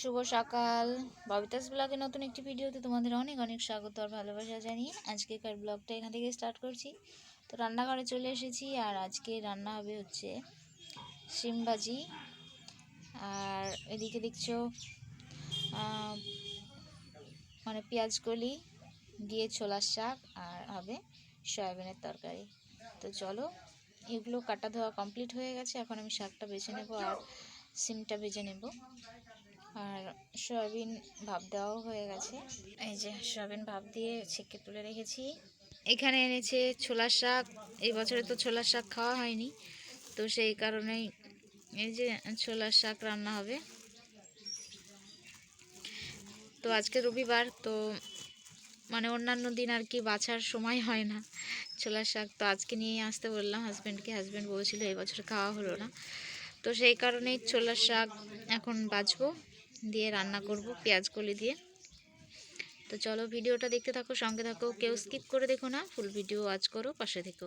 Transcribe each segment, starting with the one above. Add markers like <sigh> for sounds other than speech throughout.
শুভ সকাল। ববিতাস ব্লগে নতুন একটি ভিডিওতে তোমাদের অনেক অনেক স্বাগত আর ভালোবাসা জানিয়ে আজকেকার ব্লগটা এখান থেকে স্টার্ট করছি। তো রান্নাঘরে চলে এসেছি আর আজকে রান্না হবে হচ্ছে শিম ভাজি। আর এদিকে দেখছ মানে পেঁয়াজ কলি দিয়ে ছোলার শাক আর হবে সয়াবিনের তরকারি। তো চলো, এগুলো কাটা ধোয়া কমপ্লিট হয়ে গেছে। এখন আমি শাকটা বেছে নেব আর সিমটা ভেজে নেব। আর সয়াবিন ভাপ দেওয়াও হয়ে গেছে। এই যে সয়াবিন ভাপ দিয়ে ছেঁকে তুলে রেখেছি। এখানে এনেছে ছোলার শাক। এই বছরে তো ছোলার শাক খাওয়া হয়নি। তো সেই কারণেই এই যে ছোলার শাক রান্না হবে। তো আজকে রবিবার, তো মানে অন্যান্য দিন আর কি বাছার সময় হয় না ছোলার শাক। তো আজকে নিয়ে আসতে বললাম হাজব্যান্ডকে হাজব্যান্ড বলেছিল এই বছর খাওয়া হলো না। তো সেই কারণেই ছোলার শাক এখন বাছবো। দিয়ে রান্না করব পেঁয়াজ কলি দিয়ে। তো চলো ভিডিওটা দেখতে থাকো, সঙ্গে থাকো, কেউ স্কিপ করে দেখো না ফুল ভিডিও ওয়াচ করো, পাশে থেকো।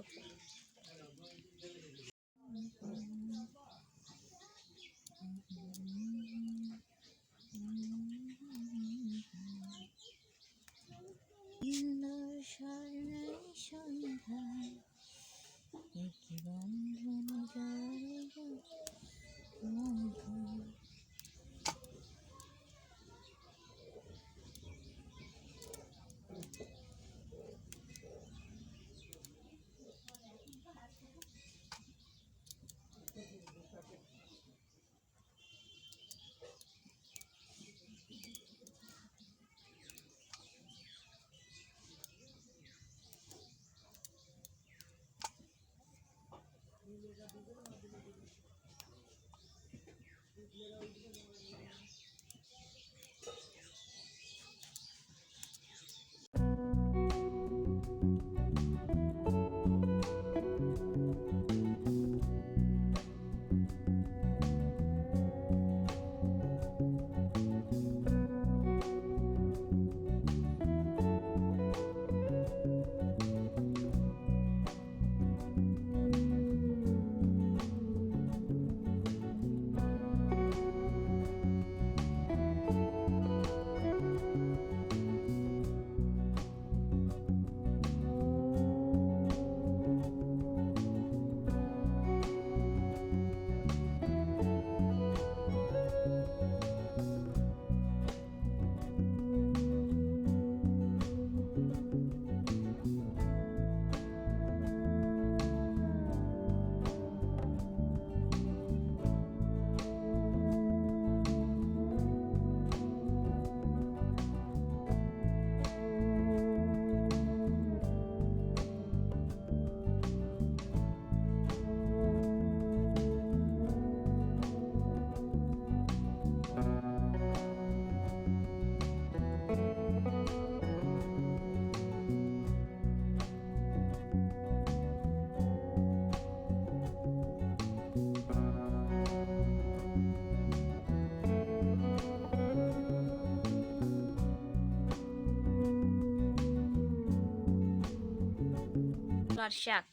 আর শাক।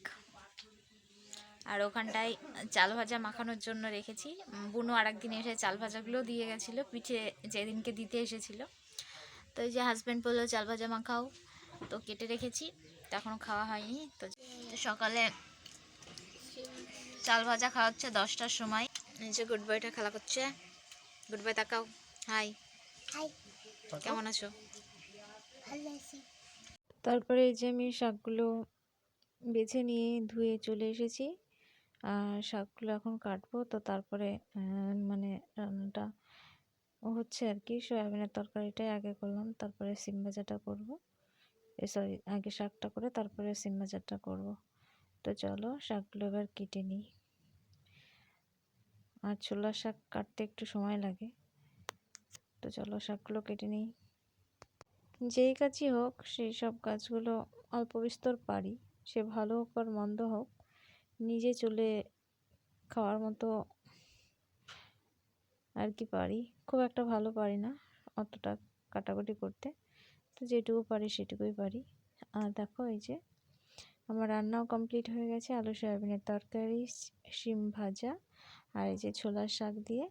আর ওখানটায় চাল ভাজা মাখানোর জন্য রেখেছি। বুনু আর একদিন এসে চাল ভাজাগুলো দিয়ে গেছিল পিঠে যেদিনকে দিতে এসেছিল। তো এই যে হাজব্যান্ড বলল চাল ভাজা মাখাও। তো কেটে রেখেছি তো এখনও খাওয়া হয়নি। তো সকালে চাল ভাজা খাওয়া হচ্ছে দশটার সময়। যে গুড বয়টা খেলা করছে। গুড বয় তাকাও। হাই হাই কেমন আছো। তারপরে এই যে আমি শাকগুলো বেছে নিয়ে ধুয়ে চলে এসেছি। আর শাকগুলো এখন কাটবো। তো তারপরে মানে রান্নাটা হচ্ছে আর কি। সয়াবিনের তরকারিটাই আগে করলাম। তারপরে সিম ভাজাটা করব। সরি, আগে শাকটা করে তারপরে সিম ভাজাটা করব। তো চলো, শাকগুলো এবার কেটে নিই। আর ছোলা শাক কাটতে একটু সময় লাগে। তো চলো, শাকগুলো কেটে নিই। যেই কাজই হোক, সেই সব কাজগুলো অল্প বিস্তর পারি। সে ভালো হোক আর মন্দ হোক, নিজে চলে খাওয়ার মতো আর কি পারি। খুব একটা ভালো পারি না অতটা কাটাকুটি করতে। তো যেটুকু পারি সেটুকুই পারি। আর দেখো এই যে, আমার রান্নাও কমপ্লিট হয়ে গেছে। আলু, সয়াবিনের তরকারি শিম ভাজা আর এই যে ছোলার শাক দিয়ে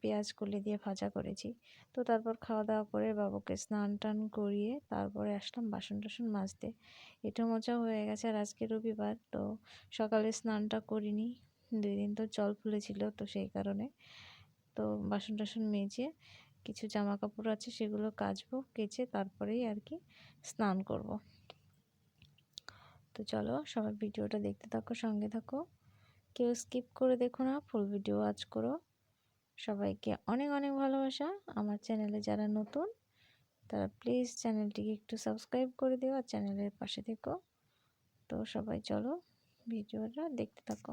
পেঁয়াজ কলি দিয়ে ভাজা করেছি। তো তারপর খাওয়া দাওয়া করে বাবুকে স্নান টান করিয়ে তারপরে আসলাম বাসন টাসন মাজতে। এটা মজা হয়ে গেছে আর আজকে রবিবার, তো সকালে স্নানটা করিনি। দুই দিন তো জল ফুলেছিল তো সেই কারণে। তো বাসন টাসন মেজে কিছু জামা কাপড় আছে সেগুলো কাচবো, কেচে তারপরেই আর কি স্নান করব। তো চলো সবাই ভিডিওটা দেখতে থাকো, সঙ্গে থাকো। কেউ স্কিপ করে দেখো না, ফুল ভিডিও আজ করো। সবাইকে অনেক অনেক ভালোবাসা। আমার চ্যানেলে যারা নতুন, তারা প্লিজ চ্যানেলটিকে একটু সাবস্ক্রাইব করে দিও আর চ্যানেলের পাশে থেকো। তো সবাই চলো ভিডিওটা দেখতে থাকো।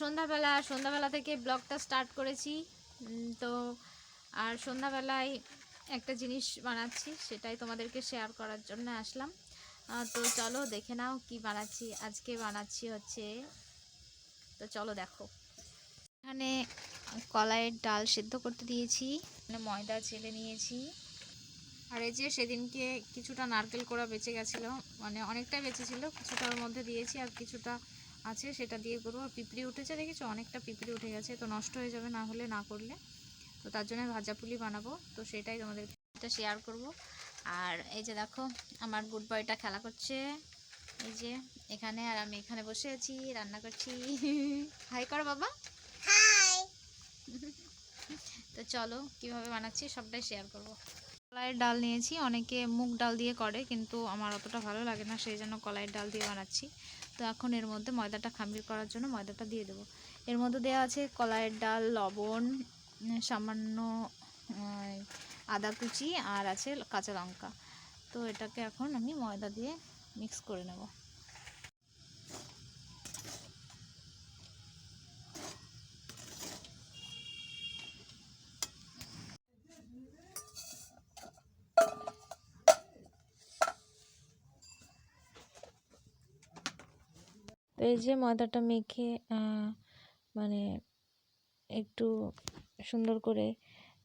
সন্ধ্যাবেলা সন্ধ্যাবেলা থেকে ব্লগটা স্টার্ট করেছি। তো আর সন্ধ্যাবেলায় একটা জিনিস বানাচ্ছি, সেটাই তোমাদেরকে শেয়ার করার জন্য আসলাম। তো চলো দেখে নাও কি বানাচ্ছি। আজকে বানাচ্ছি হচ্ছে, তো চলো দেখো। এখানে কলাইয়ের ডাল সেদ্ধ করতে দিয়েছি মানে ময়দা চেলে নিয়েছি। আর এই যে সেদিনকে কিছুটা নারকেল কোড়া বেঁচে গেছিল মানে অনেকটাই বেঁচেছিল কিছুটার মধ্যে দিয়েছি আর কিছুটা আছে সেটা দিয়ে করব। আর পিঁপড়ে উঠেছে দেখেছ? অনেকটা পিঁপড়ি উঠে গেছে তো নষ্ট হয়ে যাবে না হলে না করলে। তো তার জন্য ভাজা পুলি বানাবো। তো সেটাই তোমাদের এটা শেয়ার করব। আর এই যে দেখো আমার গুড বয়টা খেলা করছে। এই যে এখানে আর আমি এখানে বসে আছি রান্না করছি। <laughs> হাই কর বাবা। হাই <laughs> তো চলো কীভাবে বানাচ্ছি সবটাই শেয়ার করব। কলাইয়ের ডাল নিয়েছি। অনেকে মুগ ডাল দিয়ে করে, কিন্তু আমার অতটা ভালো লাগে না, সেই জন্য কলাইয়ের ডাল দিয়ে বানাচ্ছি। তো এখন এর মধ্যে ময়দাটা খামির করার জন্য ময়দাটা দিয়ে দেবো। এর মধ্যে দেওয়া আছে কলাইয়ের ডাল, লবণ সামান্য আদা কুচি, আর আছে কাঁচা লঙ্কা। তো এটাকে এখন আমি ময়দা দিয়ে মিক্স করে নেব। এই যে ময়দাটা মেখে মানে একটু সুন্দর করে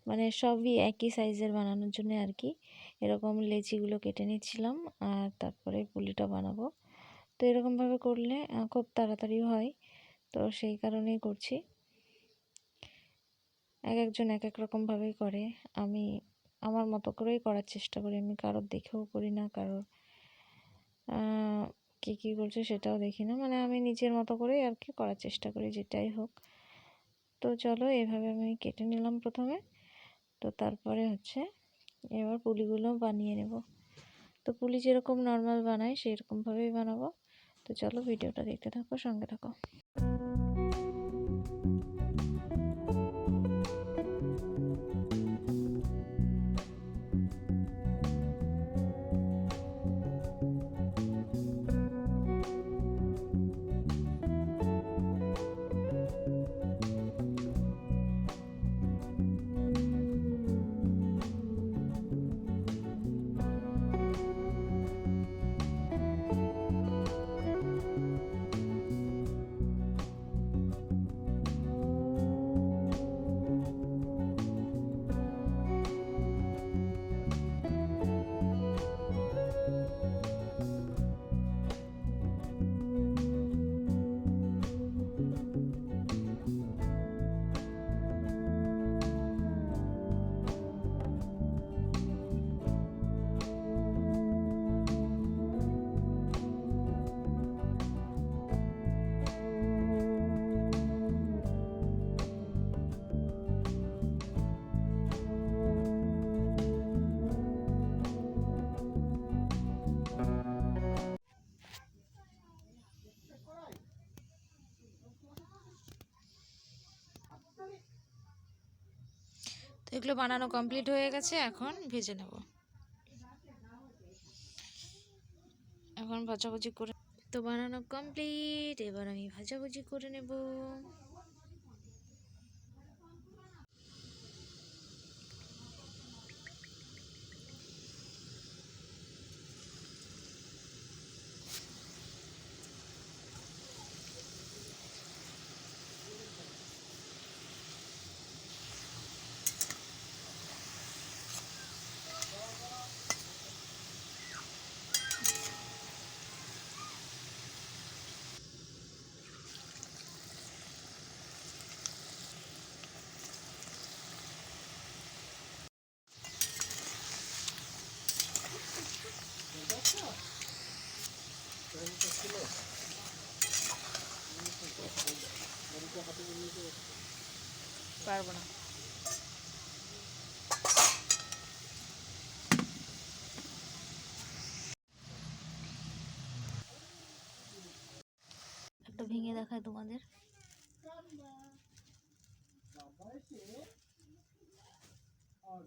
মানে সবই একই সাইজের বানানোর জন্য আর কি এরকম লেচিগুলো কেটে নিচ্ছিলাম, আর তারপরে পুলিটা বানাবো। তো এরকমভাবে করলে খুব তাড়াতাড়ি হয়। তো সেই কারণেই করছি। এক একজন এক এক রকমভাবেই করে। আমি আমার মতো করেই করার চেষ্টা করি। আমি কারোর দেখেও করি না, কারোর কে কী করছে সেটাও দেখি না। মানে আমি নিজের মতো করেই আর কি করার চেষ্টা করি, যেটাই হোক। তো চলো, এভাবে আমি কেটে নিলাম প্রথমে। তো তারপরে হচ্ছে এবার পুলিগুলো বানিয়ে নেব। তো পুলি যেরকম নর্মাল বানায়, সেরকমভাবেই বানাবো। তো চলো, ভিডিওটা দেখতে থাকো, সঙ্গে থাকো। এগুলো বানানো কমপ্লিট হয়ে গেছে, এখন ভেজে নেব। এখন ভাজাভুজি করে তো বানানো কমপ্লিট, এবার আমি ভাজাভুজি করে নেব। পারব না। একটা ভেঙে দেখায় তোমাদের। আর